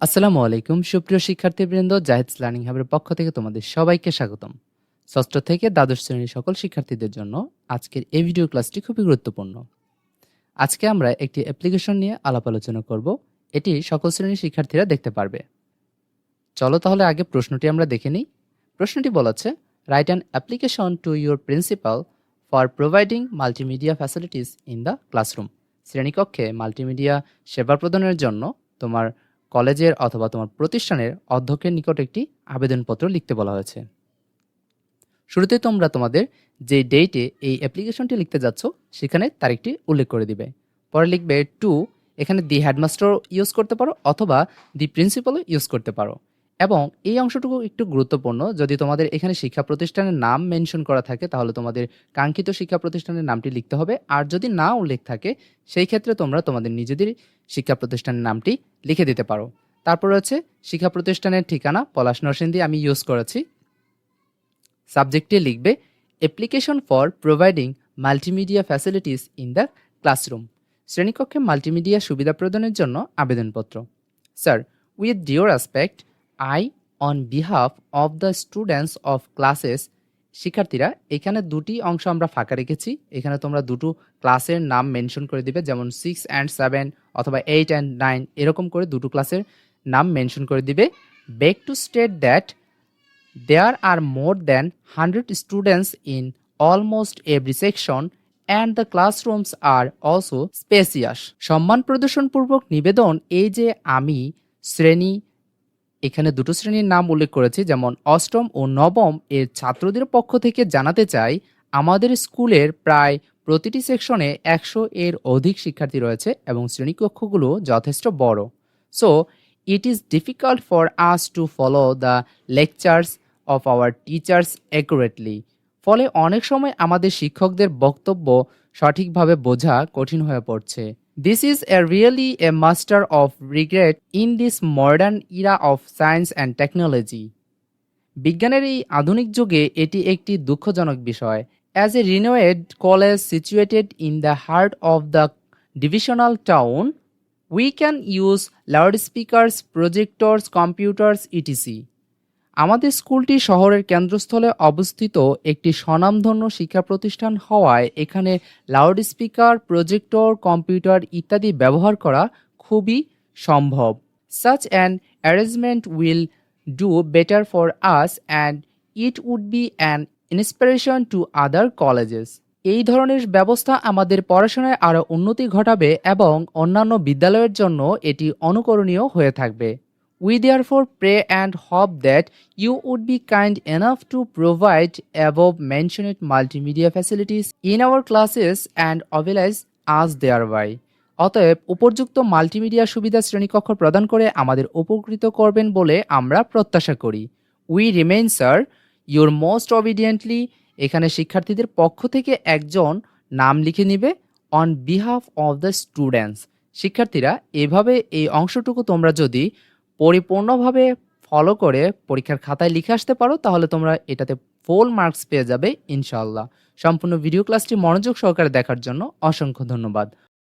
আসসালামু আলাইকুম, সুপ্রিয় শিক্ষার্থীবৃন্দ, জাহেদ লার্নিং হাবের পক্ষ থেকে তোমাদের সবাইকে স্বাগতম। ষষ্ঠ থেকে দ্বাদশ শ্রেণির সকল শিক্ষার্থীদের জন্য আজকের এই ভিডিও ক্লাসটি খুবই গুরুত্বপূর্ণ। আজকে আমরা একটি অ্যাপ্লিকেশন নিয়ে আলাপ আলোচনা করব। এটি সকল শ্রেণির শিক্ষার্থীরা দেখতে পারবে। চলো তাহলে আগে প্রশ্নটি আমরা দেখে নিই। প্রশ্নটি বলেছে write an application to your principal for providing multimedia facilities in the classroom শ্রেণীকক্ষে মাল্টিমিডিয়া সেবা প্রদানের জন্য তোমার কলেজের অথবা তোমার প্রতিষ্ঠানের অধ্যক্ষের নিকট একটি আবেদনপত্র লিখতে বলা হয়েছে। শুরুতে তোমরা তোমাদের যে ডেটে এই অ্যাপ্লিকেশনটি লিখতে যাচ্ছ, সেখানে তারিখটি উল্লেখ করে দিবে। পরে লিখবে, টু, এখানে দি হেডমাস্টার ইউজ করতে পারো অথবা দি প্রিন্সিপালও ইউজ করতে পারো। এবং এই অংশটুকু একটু গুরুত্বপূর্ণ, যদি তোমাদের এখানে শিক্ষা প্রতিষ্ঠানের নাম মেনশন করা থাকে, তাহলে তোমাদের কাঙ্ক্ষিত শিক্ষা প্রতিষ্ঠানের নামটি লিখতে হবে। আর যদি না উল্লেখ থাকে, সেই ক্ষেত্রে তোমরা তোমাদের নিজেদের শিক্ষা প্রতিষ্ঠানের নামটি লিখে দিতে পারো। তারপর হচ্ছে শিক্ষা প্রতিষ্ঠানের ঠিকানা, পলাশ নরসিংদী আমি ইউজ করেছি। সাবজেক্টে লিখবে application for providing multimedia facilities in the classroom শ্রেণীকক্ষে মাল্টিমিডিয়া সুবিধা প্রদানের জন্য আবেদনপত্র। Sir with due respect I on behalf of the students of classes. শিক্ষার্থীরা, এখানে দুটি অংশ আমরা ফাঁকা রেখেছি। এখানে তোমরা দুটো ক্লাসের নাম মেনশন করে দিবে, যেমন সিক্স অ্যান্ড সেভেন অথবা এইট অ্যান্ড নাইন এরকম করে দুটো ক্লাসের নাম মেনশন করে দিবে। Beg to state that there are more than hundred students in almost every section and the classrooms are also spacious সম্মান প্রদর্শনপূর্বক নিবেদন, এই যে আমি, শ্রেণি এখানে দুটো শ্রেণির নাম উল্লেখ করেছি, যেমন অষ্টম ও নবম। এর ছাত্রদের পক্ষ থেকে জানাতে চাই, আমাদের স্কুলের প্রায় প্রতিটি সেকশনে একশো এর অধিক শিক্ষার্থী রয়েছে এবং শ্রেণীকক্ষগুলো যথেষ্ট বড়। So it is difficult for us to follow the lectures of our teachers accurately ফলে অনেক সময় আমাদের শিক্ষকদের বক্তব্য সঠিকভাবে বোঝা কঠিন হয়ে পড়ছে। This is a really a matter of regret in this modern era of science and technology বিজ্ঞানের এই আধুনিক যুগে এটি একটি দুঃখজনক বিষয়। As a renowned college situated in the heart of the divisional town we can use loud speakers projectors computers ETC আমাদের স্কুলটি শহরের কেন্দ্রস্থলে অবস্থিত একটি স্বনামধন্য শিক্ষা প্রতিষ্ঠান হওয়ায় এখানে লাউড স্পিকার প্রজেক্টর, কম্পিউটার ইত্যাদি ব্যবহার করা খুবই সম্ভব। Such an arrangement will do better for us and it would be an inspiration to other colleges এই ধরনের ব্যবস্থা আমাদের পড়াশোনায় আরও উন্নতি ঘটাবে এবং অন্যান্য বিদ্যালয়ের জন্য এটি অনুকরণীয় হয়ে থাকবে। We therefore pray and hope that you would be kind enough to provide above mentioned multimedia facilities in our classes and oblige us thereby. অতএব, উপযুক্ত মাল্টিমিডিয়া সুবিধা শ্রেণীকক্ষ প্রদান করে আমাদের উপকৃত করবেন বলে আমরা প্রত্যাশা করি we remain sir your most obediently এখানে শিক্ষার্থীদের পক্ষ থেকে একজন নাম লিখে নিবে on behalf of the students শিক্ষার্থীরা, এভাবে এই অংশটুকু তোমরা যদি পরিপূর্ণভাবে ফলো করে পরীক্ষার খাতায় লিখে আসতে পারো, তাহলে তোমরা এটাতে ফুল মার্কস পেয়ে যাবে ইনশাল্লাহ সম্পূর্ণ ভিডিও ক্লাসটি মনোযোগ সহকারে দেখার জন্য অসংখ্য ধন্যবাদ।